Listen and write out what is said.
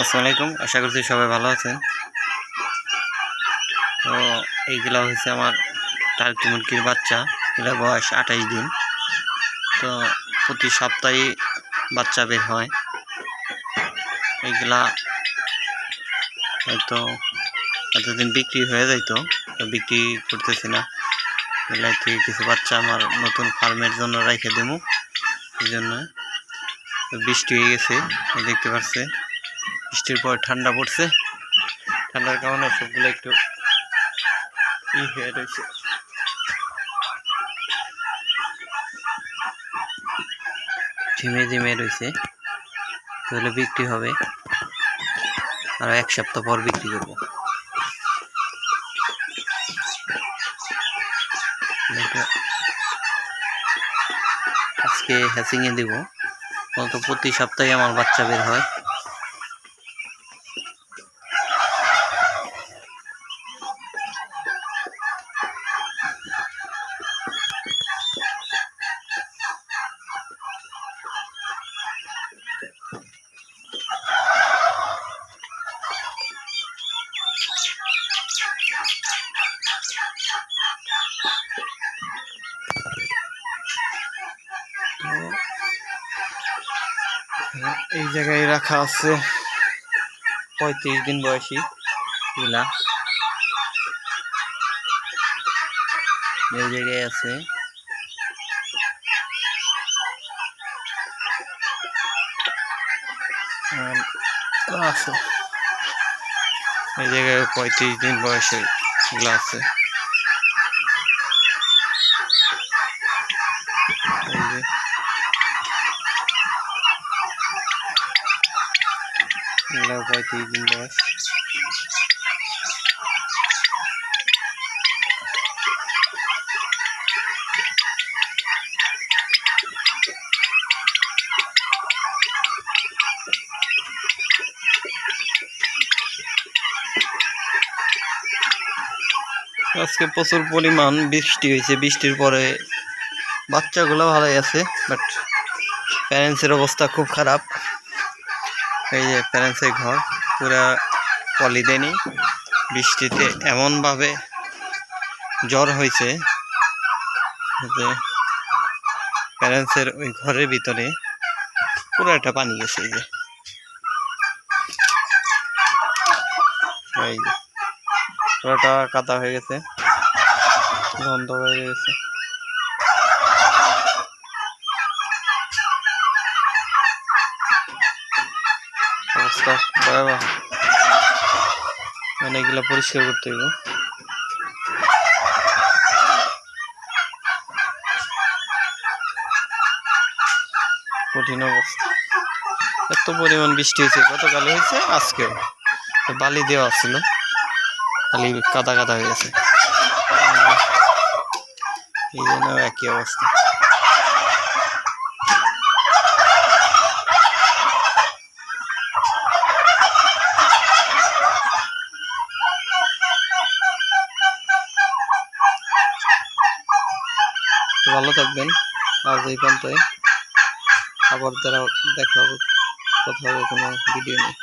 আসসালামু আলাইকুম আশা করছি সবাই ভালো আছেন। তো এইগুলা হচ্ছে আমার টার্কি মুরগির বাচ্চা। এরা বয়স আঠাইশ দিন। তো প্রতি সপ্তাহে বাচ্চা বের হয়। এইগুলা হয়তো এতদিন বিক্রি হয়ে যাইতো বিক্রি করতেছি না। এগুলা থেকে কিছু বাচ্চা আমার নতুন ফার্মের জন্য রেখে দেবো এই জন্য বৃষ্টি হয়ে গেছে, দেখতে পাচ্ছে বৃষ্টির পর ঠান্ডা পড়ছে। ঠান্ডার কারণে সবগুলো একটু ই হয়ে রয়েছে। ঝিমে ঝিমে রয়েছে। তাহলে বিক্রি হবে। আর এক সপ্তাহ পর বিক্রি করব। আজকে হ্যাচিংয়ে দিব। অন্তত প্রতি সপ্তাহে আমার বাচ্চা বের হয়। এই জায়গায় রাখা আছে পঁয়ত্রিশ দিন বয়সী এগুলা এই জায়গায় আছে। এই জায়গায় পঁয়ত্রিশ দিন বয়সের এগুলো আছে এই যে এগুলো আজকে প্রচুর পরিমাণ বৃষ্টি হয়েছে, বৃষ্টির পরে বাচ্চাগুলো ভালোই আছে বাট প্যারেন্টসের অবস্থা খুব খারাপ। এই যে প্যারেন্টসের ঘর, পুরা পলি দেনি বৃষ্টিতে এমনভাবে জ্বর হয়েছে যে প্যারেন্টসের ওই ঘরের ভিতরে পুরো একটা পানি গেছে এই যে। এই যে। পুরোটা কাদা হয়ে গেছে, গন্ধ হয়ে গেছে। অবস্থা মানে পরিষ্কার করতে হইব। কঠিন অবস্থা। এত পরিমাণ বৃষ্টি হয়েছে গতকাল হয়েছে, আজকেও। বালি দেওয়া ছিল। খালি কাদা কাদা হয়ে গেছে। এই জন্য একই অবস্থা। ভালো থাকবেন। আর এই পর্যন্তই। আবার তারা দেখা কথা হবে কোনো ভিডিও নেই